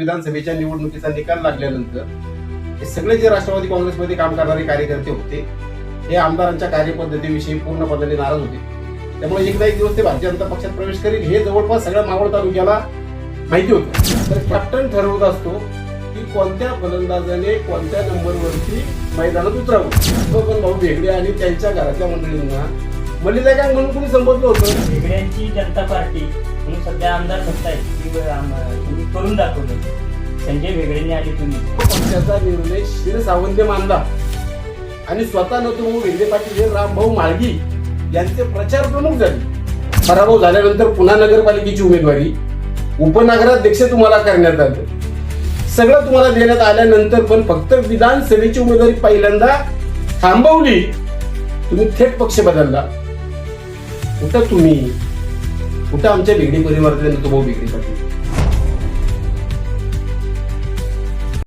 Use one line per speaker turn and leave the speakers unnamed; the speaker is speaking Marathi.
विधानसभेच्या निवडणुकीचा निकाल लागल्यानंतर हे सगळे जे राष्ट्रवादी काँग्रेसमध्ये काम करणारे कार्यकर्ते होते हे आमदारांच्या कार्यपद्धतीविषयी पूर्णपणे नाराज होते. त्यामुळे एकदा एक दिवस ते भारतीय जनता पक्षात प्रवेश करील हे जवळपास सगळ्या मावळ तालुक्याला माहिती होतं. तर कॅप्टन ठरवत असतो की कोणत्या फलंदाजाने कोणत्या नंबरवरती मैदानात उतरावं. तो पण भाऊ भेगडे आणि त्यांच्या घरातल्या मंडळींना मलिदा गँग म्हणून कुणी संबोधलं होतं?
वेगळ्यांची जनता पार्टी म्हणून सध्या आमदार सत्ता आहे ती आम- तुम्ही करून दाखवलं. संजय वेगळेंनी आली तुम्ही.
पक्षाचा निर्णय शिर सावंत मानला. आणि स्वतः नतुभाऊ वेगळे पाटील हे रामभाऊ माळगी यांचे प्रचार प्रमुख झाले. पराभव झाल्यानंतर पुन्हा नगरपालिकेची उमेदवारी उपनगराध्यक्ष तुम्हाला करण्यात आलं. सगळं तुम्हाला देण्यात आल्यानंतर पण फक्त विधानसभेची उमेदवारी पहिल्यांदा थांबवली. तुम्ही थेट पक्ष बदलला. कुठं तुम्ही? कुठं आमच्या बिगडी परिवारातले नतुभाऊ बेगडी पाटील